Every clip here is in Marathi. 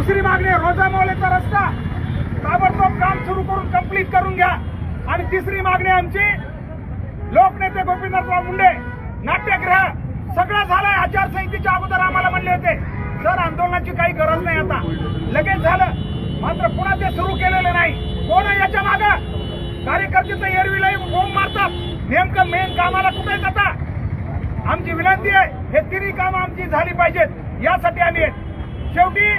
दुसरी मागणी रोजा मावलेचा रस्ता. ताबडतोब काम सुरू करून कंप्लीट करून घ्या. आणि तिसरी मागणी आमची लोकनेते गोपीनाथराव मुंडे नाट्यगृह सगळं झालंय. आचारसंहितेच्या अगोदर आम्हाला म्हणले होते सर आंदोलनाची काही गरज नाही आता. लगेच झालं. मात्र पुन्हा ते सुरू केलेलं नाही. कोण आहे याच्या माग? कार्यकर्ते तर एरवीलाही बोंब मारतात. नेमकं मेन कामाला कुठे जाता? आमची विनंती आहे हे तिन्ही कामं आमची झाली पाहिजेत. यासाठी आम्ही आहेत. शेवटी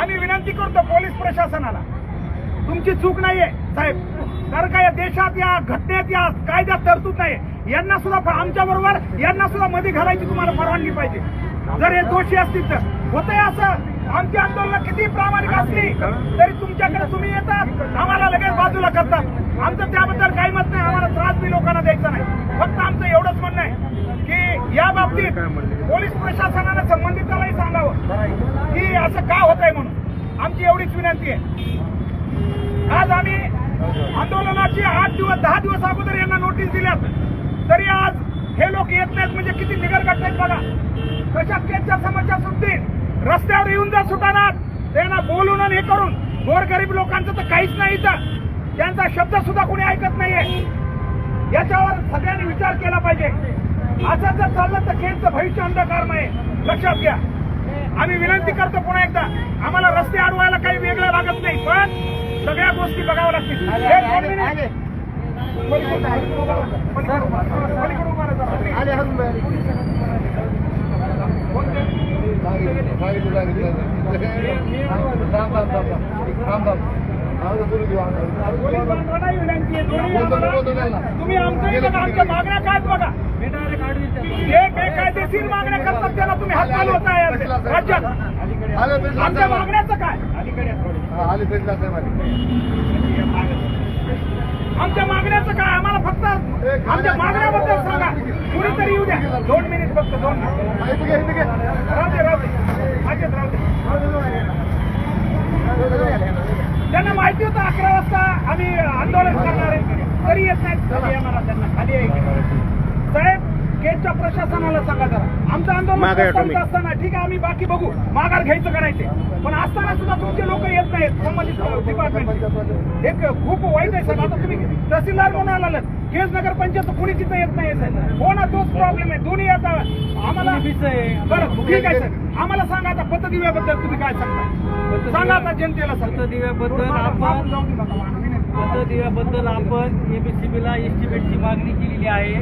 आम्ही विनंती करतो पोलीस प्रशासनाला. तुमची चूक नाहीये साहेब. तर का या देशात या घटनेत या कायद्यात तरतूद नाही यांना सुद्धा आमच्या बरोबर यांना सुद्धा मध्ये घालायची तुम्हाला परवानगी पाहिजे. जर हे दोषी असतील तर. होतंय असं. आमची आंदोलन किती प्रामाणिक असली तरी तुमच्याकडे तुम्ही येतात आम्हाला लगेच बाजूला करतात आमचं त्याबद्दल काही मत नाही आम्हाला त्रास बी लोकांना द्यायचा नाही. फक्त आमचं एवढंच म्हणणं आहे की या बाबतीत पोलीस प्रशासनानं संबंधितालाही सांगावं की असं का होत आहे म्हणून आमची एवढीच विनंती आहे. आज आम्ही आंदोलनाची आठ दिवस दहा दिवस अगोदर यांना नोटीस दिल्यात. तरी आज हे लोक येत नाहीत म्हणजे किती निगर आहेत बघा. कशा समस्या सुटतील. रस्त्यावर येऊन जर सुटाणार त्यांना बोलून आणि हे करून गोरगरीब लोकांचं तर काहीच नाही इथं. त्यांचा शब्द सुद्धा कोणी ऐकत नाहीये. याच्यावर सगळ्यांनी विचार केला पाहिजे. असं जर चाललं तर खेळचं भविष्य अंधकारमय नाही लक्षात घ्या. आम्ही विनंती करतो पुणे एकदा आम्हाला रस्ते अडवायला काही वेगळं लागत नाही पण सगळ्या गोष्टी बघाव्या लागतील हे दोन मिनिट. पलीकडून- पलीकडून- पलीकडून उभा राहा जरा. पोलीस बांधवांनाही विनंती आहे, दोन्ही आम्हाला- तुम्ही आमचं आमच्या मागण्या काय बघा. जे बेकायदेशीर मागण्या करतात त्याला तुम्ही हात चालवता या राज्यात. आमच्या मागण्याचं काय? आमच्या मागण्याचं काय? आम्हाला फक्त आमच्या मागण्याबद्दल सांगा. कुणीतरी येऊ द्या. दोन मिनिट फक्त दोन मिनिट. राहू दे राहू दे. मागेच राहू दे. त्यांना माहिती होतं अकरा वाजता आम्ही आंदोलन करणार आहे. तरी येत नाहीत. आहे मला त्यांना खाली आहे. साहेब केजच्या प्रशासनाला सांगा जरा. आमचं आंदोलन. असताना ठीक आहे आम्ही बाकी बघू. माघार घ्यायचं करायचे पण असताना सुद्धा तुमचे लोक येत नाहीत संबंधित डिपार्टमेंट एक खूप वाईट आहे साहेब. आता तुम्ही तहसीलदार म्हणून आलात. केज नगर पंचायत कुणी तिथं येत नाही साहेब? हो ना तोच प्रॉब्लेम आहे. दोन्ही आता आम्हाला बरं ठीक आहे सर आम्हाला सांगा आता पतदिव्याबद्दल तुम्ही काय सांगता सांगा आता जनतेला पतदिव्याबद्दल आपण. पतदिव्याबद्दल आपण एबीसीबीला एस्टिमेटची मागणी केलेली आहे.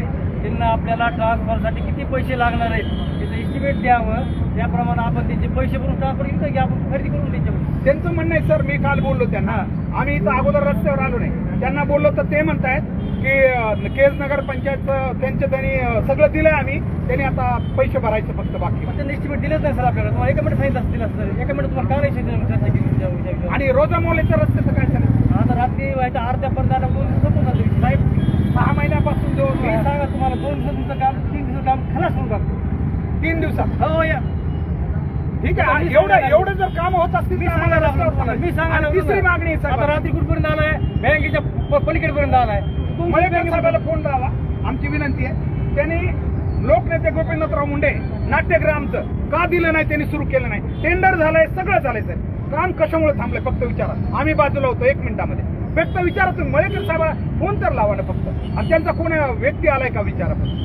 त्यांना आपल्याला ट्रान्सफरसाठी किती पैसे लागणार आहेत त्याचं एस्टिमेट द्यावं. त्याप्रमाणे आपण त्यांचे पैसे भरून ट्रान्सफर घेतो की आपण खरेदी करून त्याच्यावर त्यांचं म्हणणं आहे सर मी काल बोललो त्यांना. आम्ही इथं अगोदर रस्त्यावर आलो नाही. त्यांना बोललो तर ते म्हणतायत की केज नगर पंचायतचं त्यांचं त्यांनी सगळं दिलंय आम्ही. त्यांनी आता पैसे भरायचे फक्त बाकी. त्यांनी एस्टिमेट दिलंच नाही सर आपल्याला. तुम्हाला एका मिनिट सांगितलं दिलं असतं एका मिनिट तुम्हाला काय नाही. आणि रोजा मोलेच्या रस्त्याचं काय झालं? आता रात्री व्हायच्या अर्ध्या दोन दिवस संपून जातो. साहेब सहा महिन्यापासून जो मी सांगा तुम्हाला दोन दिवसात तुमचं काम तीन दिवसाचं काम खलास होऊन जातं. तीन दिवसात. हो या. ठीक आहे एवढं एवढं जर काम होत असतील मी. चालायचं. मी आणि तिसरी. मागणी आता रात्री कुठपर्यंत आलाय बँकेच्या पलीकडेपर्यंत आलाय मळेकर साहेबाला फोन लावा. आमची विनंती आहे. त्यांनी लोकनेते गोपीनाथराव मुंडे नाट्यगृह आमचं का दिलं नाही त्यांनी सुरू केलं नाही. टेंडर झालंय सगळं झालंय सर काम कशामुळे थांबलंय फक्त विचारा. आम्ही बाजूला होतो एक मिनिटामध्ये. फक्त विचारा तुम्ही मळेकर साहेबाला फोन तर लावा ना फक्त. आणि त्यांचा कोण व्यक्ती आलाय का विचारा फक्त.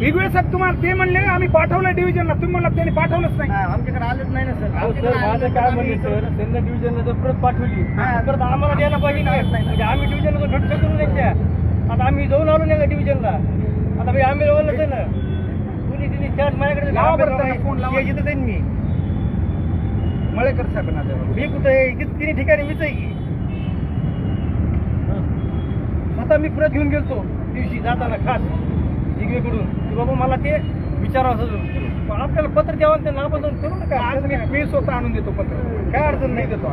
विगवे साहेब तुम्हाला ते म्हणले आम्ही पाठवलं डिव्हिजनला तुम्ही म्हणला त्यांनी पाठवलंच नाही. आमच्याकडे आलेच नाही ना सर. सर माझं काय म्हणले सर? त्यांना डिव्हिजनला जर परत पाठवली. परत आम्हाला द्यायला पाहिजे ना म्हणजे आम्ही डिव्हिजनला घट करून द्यायच्या. आता आम्ही जाऊन आलो नाही का डिव्हिजनला आता मी आम्ही आहे ना. कुणी तिने चार्ज माझ्याकडे त्यांना फोन लावा. यायची तर मी मळेकर साहेबांना. मी कुठे आहे? किती तिन्ही ठिकाणी मीच आहे स्वतः मी पुढे घेऊन गेलतो दिवशी जाताना खास दिगवेकडून की बाबा मला ते पण आपल्याला पत्र द्यावं आपण जाऊन करू नका. आज मी मी स्वतः आणून देतो पत्र. काय अडचण नाही देतो.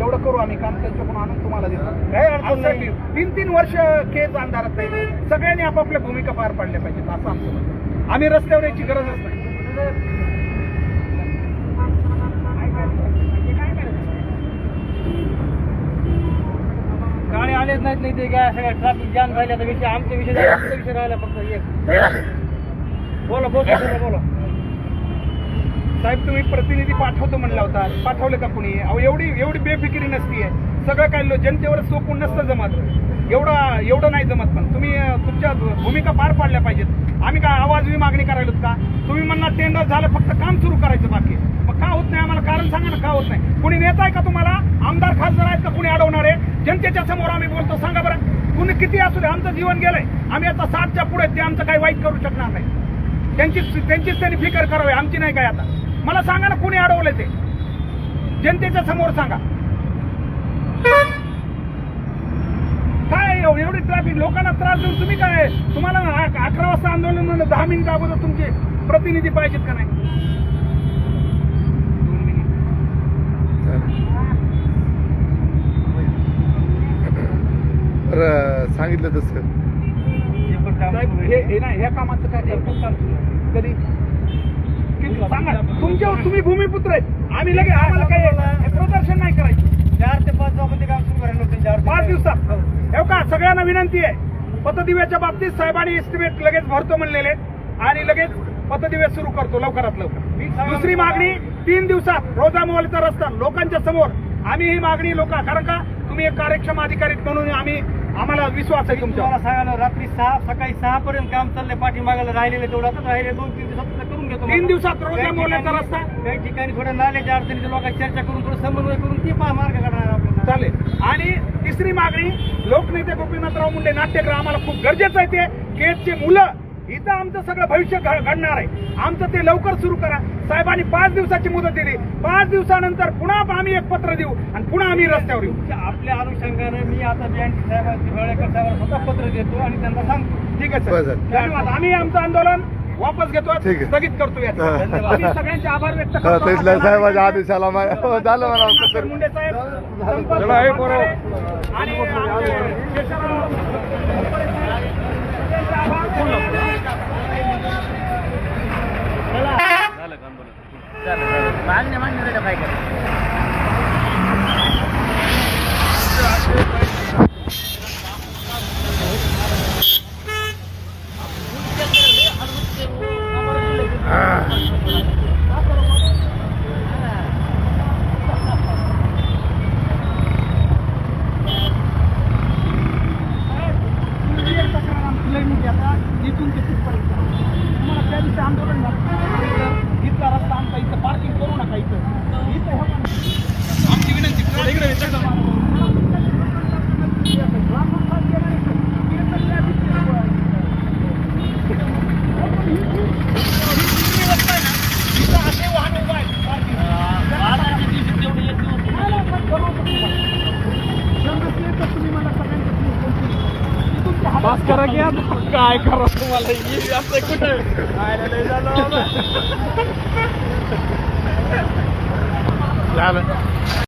एवढं करू आम्ही. काम त्यांच्याकडून आणून तुम्हाला देतो. काय अडचण नाही. तीन तीन वर्ष केस अंधारात नाही. सगळ्यांनी आपापल्या भूमिका पार पाडल्या पाहिजेत असं आमचं. आम्ही रस्त्यावर यायची गरजच नाही. गाडी आलेच नाहीत नाही ते काय सगळ्या ट्रॅफिक जाम राहिल्याचा विषय आमच्या विषय आमचा विषय राहिला फक्त एक. बोला बोला बोला बोला. साहेब तुम्ही प्रतिनिधी पाठवतो म्हणला होता. पाठवलं का कुणी? अहो एवढी एवढी बेफिकिरी नसतीये. सगळं काय जनतेवर सोपून नसतं जमत. एवढं एवढं नाही जमत पण. तुम्ही तुमच्या भूमिका पार पाडल्या पाहिजेत. आम्ही काय आवाजवी मागणी करायलोत का? तुम्ही म्हणणार टेंडर झालं फक्त काम सुरू करायचं बाकी मग का होत नाही आम्हाला? कारण सांगा ना का होत नाही? कुणी नेता आहे का तुम्हाला? आमदार खासदार आहेत का? कुणी अडवणार? आहे जनतेच्या समोर आम्ही बोलतो. सांगा बरं. कुणी किती असू दे आमचं जीवन गेलंय. आम्ही आता सातच्या पुढे ते आमचं काही वाईट करू शकणार नाही. त्यांची त्यांचीच त्यांनी फिकर करावी. आमची नाही काय आता. मला सांगा ना कुणी अडवलंय ते? जनतेच्या समोर सांगा. काय एव- एवढी ट्रॅफिक लोकांना त्रास देऊन तुम्ही काय तुम्हाला अक- अकरा वाजता आंदोलन म्हणून दहा मिनिटं अगोदर तुमचे प्रतिनिधी पाहिजेत का नाही? सांगितलं तसं. हे हे ना ह्या कामाचं काय कधी? सांगा तुमच्यावर तुम्ही भूमिपुत्र आहेत. आम्ही लगेच आम्हाला काय हे प्रदर्शन नाही करायचं. चार ते पाच ते काम सुरू करायला होते चार पाच दिवसात. हे. का सगळ्यांना विनंती आहे. पतदिव्याच्या बाबतीत साहेबांनी एस्टिमेट लगेच भरतो म्हणलेले आणि लगेच पतदिवे सुरू करतो लवकरात लवकर. दुसरी मागणी तीन दिवसात रोजा मोहलीचा रस्ता लोकांच्या समोर. आम्ही ही मागणी लोक कारण का? तुम्ही एक कार्यक्षम अधिकारी म्हणून आम्ही आम्हाला विश्वास आहे तुम्हाला तुमचा सांगायला रात्री सहा सकाळी सहा पर्यंत काम चाललंय. पाठीमागायला राहिलेले तेवढं राहिले दोन तीन दिवसात. करून घेतो तीन दिवसात रोजा ठिकाणी- रस्ता. काही ठिकाणी थोड्या नाल्याच्या अडचणीच्या लोकांची चर्चा करून थोडं समन्वय करून ती पहा मार्ग काढणार आपल्याला. चालेल. आणि तिसरी मागणी लोकनेते गोपीनाथराव मुंडे नाट्यगृह आम्हाला खूप गरजेचं आहे ते. केजचे मुलं इथं आमचं सगळं भविष्य घडणार आहे. आमचं ते लवकर सुरू करा. साहेबांनी पाच दिवसाची मुदत दिली. पाच दिवसानंतर पुन्हा आम्ही एक पत्र देऊ आणि पुन्हा आम्ही रस्त्यावर येऊ. आपल्या अनुषंगाने मी आता बियांची साहेब दिवाळेकर साहेबांना स्वतः पत्र देतो आणि त्यांना सांगतो. ठीक आहे सर. धन्यवाद. आम्ही आमचं आंदोलन वापस घेतो ठीक आहे. स्थगित करतो याचं. धन्यवाद. आम्ही सगळ्यांचे आभार व्यक्त हा, करतो तेच साहेबाच्या आदेशाला मा- हो, झालं म्हणा डॉक्टर मुंडे साहेब संपर्क चला, हे. आणि आमचे शेषराव सगळ्यांचे आभार. तुमची एक तक्रार आमची लढण्याची आता इथून ते तिथपर्यंत. तुम्हाला त्या दिवशी आंदोलन झालं इथं- इथला रस्ता आमचा इथं पार्किंग करू नका इथं इथं हे बघा. आमची विनंती इकडे बस करा की आता? काय करा तुम्हाला? हे असं कुठं? झालं.